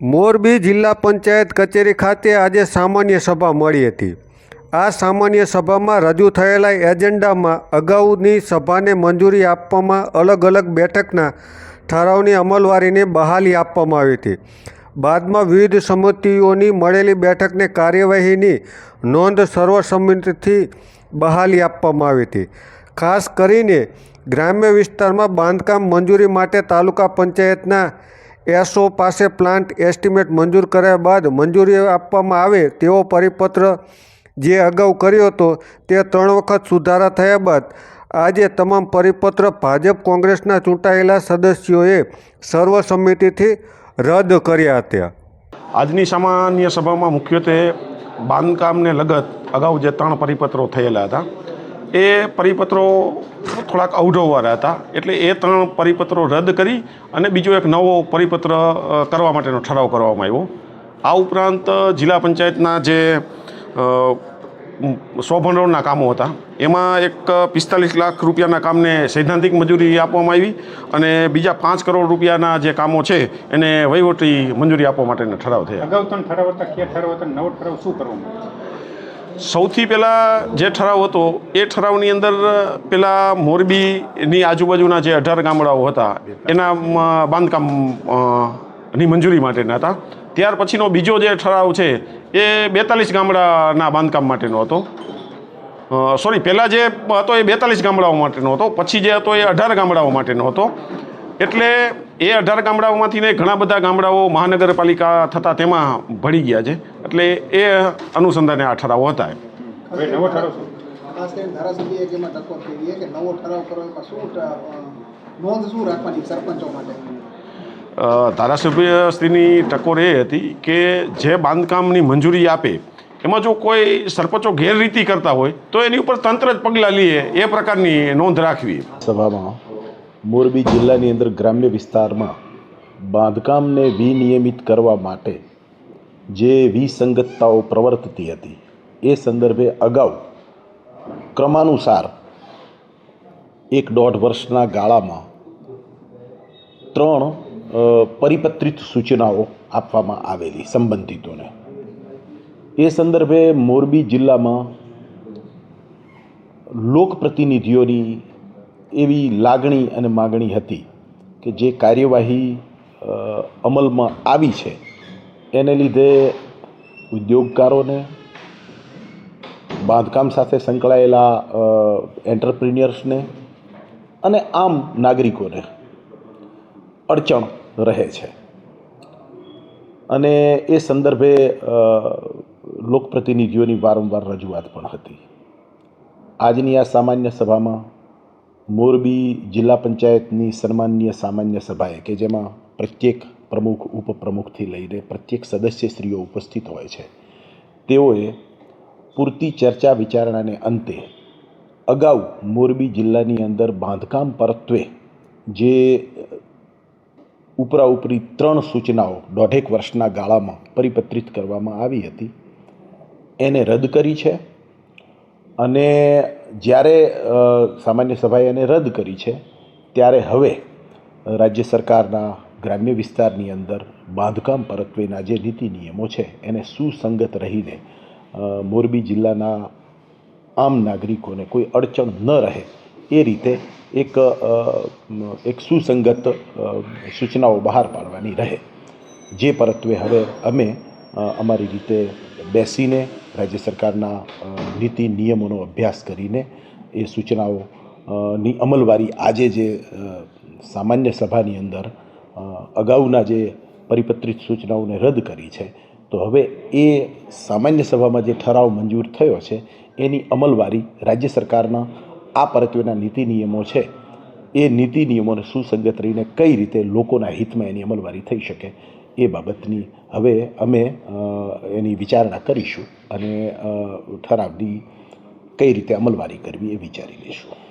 મોરબી જિલ્લા પંચાયત કચેરી ખાતે આજે સામાન્ય સભા મળી હતી. આ સામાન્ય સભામાં રજૂ થયેલા એજન્ડામાં અગાઉની સભાને મંજૂરી આપવામાં અલગ અલગ બેઠકના ઠરાવની અમલવારીને બહાલી આપવામાં આવી હતી. બાદમાં વિવિધ સમિતિઓની મળેલી બેઠકને કાર્યવાહીની નોંધ સર્વસંમતિથી બહાલી આપવામાં આવી હતી. ખાસ કરીને ગ્રામ્ય વિસ્તારમાં બાંધકામ મંજૂરી માટે તાલુકા પંચાયતના એસઓ પાસે પ્લાન્ટ એસ્ટિમેટ મંજૂર કર્યા બાદ મંજૂરી આપવામાં આવે તેવો પરિપત્ર જે અગાઉ કર્યો હતો, તે ત્રણ વખત સુધારા થયા બાદ આજે તમામ પરિપત્ર ભાજપ કોંગ્રેસના ચૂંટાયેલા સદસ્યોએ સર્વસંમતિથી રદ કર્યા હતા. આજની સામાન્ય સભામાં મુખ્યત્વે બાંધકામને લગત અગાઉ જે ત્રણ પરિપત્રો થયેલા હતા એ પરિપત્રો થોડાક અવઢવવાળા હતા. એટલે એ ત્રણ પરિપત્રો રદ કરી અને બીજો એક નવો પરિપત્ર કરવા માટેનો ઠરાવ કરવામાં આવ્યો. આ ઉપરાંત જિલ્લા પંચાયતના જે સ્વભંડોળના કામો હતા, એમાં એક પિસ્તાલીસ લાખ રૂપિયાના કામને સૈદ્ધાંતિક મજૂરી આપવામાં આવી અને બીજા પાંચ કરોડ રૂપિયાના જે કામો છે, એને વહીવટી મંજૂરી આપવા માટેના ઠરાવ થયા. અગાઉ ઠરાવ હતા ઠરાવ હતા, નવો ઠરાવ શું કરવાનું સૌથી પહેલાં જે ઠરાવ હતો, એ ઠરાવની અંદર પહેલાં મોરબીની આજુબાજુના જે અઢાર ગામડાઓ હતા, એના બાંધકામની મંજૂરી માટેના હતા. ત્યાર પછીનો બીજો જે ઠરાવ છે, એ બેતાલીસ ગામડાના બાંધકામ માટેનો હતો. સોરી, પહેલાં જે હતો એ બેતાલીસ ગામડાઓ માટેનો હતો, પછી જે હતો એ અઢાર ગામડાઓ માટેનો હતો. એટલે એ અઢાર ગામડાઓમાંથી ને ઘણા બધા ગામડાઓ મહાનગરપાલિકા થતાં તેમાં ભળી ગયા છે. એટલે એ અનુસંધાને આ ઠરાવો હતા ધારાસભ્ય નવો ઠરાવ શું? ખાસ કરીને ધારાસભ્યએ કે એમાં ટકોર કરી કે નવો ઠરાવ કરો એમાં શું ટ- અ, નોંધ શું રાખવાની સરપંચો માટે? અ, ધારાસભ્યશ્રીની ટકોર એ હતી કે જે બાંધકામની મંજૂરી આપે એમાં જો કોઈ સરપંચો ગેરરીતિ કરતા હોય તો એની ઉપર તંત્ર જ પગલાં લઈએ એ પ્રકારની નોંધ રાખવી. સભામાં મોરબી જિલ્લાની અંદર ગ્રામ્ય વિસ્તારમાં બાંધકામને વિનિયમિત કરવા માટે જે વિસંગતતાઓ પ્રવર્તતી હતી, એ સંદર્ભે અગાઉ ક્રમાનુસાર એક દોઢ વર્ષના ગાળામાં ત્રણ પરિપત્રિત સૂચનાઓ આપવામાં આવેલી સંબંધિતોને. એ સંદર્ભે મોરબી જિલ્લામાં લોકપ્રતિનિધિઓની એવી લાગણી અને માગણી હતી કે જે કાર્યવાહી અમલમાં આવી છે. એને લીધે ઉદ્યોગકારોને બાંધકામ સાથે સંકળાયેલા એન્ટરપ્રિન્યર્સને અને આમ નાગરિકોને અડચણ રહે છે. અને એ સંદર્ભે લોકપ્રતિનિધિઓની વારંવાર રજૂઆત પણ હતી. આજની આ સામાન્ય સભામાં મોરબી જિલ્લા પંચાયતની સન્માનીય સામાન્ય સભાએ, કે જેમાં પ્રત્યેક પ્રમુખ, ઉપપ્રમુખથી લઈને પ્રત્યેક સદસ્યશ્રીઓ ઉપસ્થિત હોય છે, તેઓએ પૂરતી ચર્ચા વિચારણાને અંતે અગાઉ મોરબી જિલ્લાની અંદર બાંધકામ પરત્વે જે ઉપરા ઉપરી ત્રણ સૂચનાઓ દોઢેક વર્ષના ગાળામાં પરિપત્રિત કરવામાં આવી હતી, એને રદ કરી છે. અને જ્યારે સામાન્ય સભાએ એને રદ કરી છે, ત્યારે હવે રાજ્ય સરકારના ગ્રામ્ય વિસ્તારની અંદર બાંધકામ પરત્વેના જે નીતિ નિયમો છે, એને સુસંગત રહીને મોરબી જિલ્લાના આમ નાગરિકોને કોઈ અડચણ ન રહે, એ રીતે એક એક સુસંગત સૂચનાઓ બહાર પાડવાની રહે. જે પરત્વે હવે અમે અમારી રીતે બેસીને રાજ્ય સરકારના નીતિ નિયમોનો અભ્યાસ કરીને એ સૂચનાઓ ની અમલવારી આજે જે સામાન્ય સભાની અંદર અગાઉના જે પરિપત્રિત સૂચનાઓને રદ કરી છે, તો હવે એ સામાન્ય સભામાં જે ઠરાવ મંજૂર થયો છે, એની અમલવારી રાજ્ય સરકારના આ પરત્વેના નીતિ નિયમો છે. એ નીતિ નિયમોને સુસંગત રહીને કઈ રીતે લોકોના હિતમાં એની અમલવારી થઈ શકે એ બાબતની હવે અમે એની વિચારણા કરીશું અને ઠરાવની કઈ રીતે અમલવારી કરવી એ વિચારી લઈશું.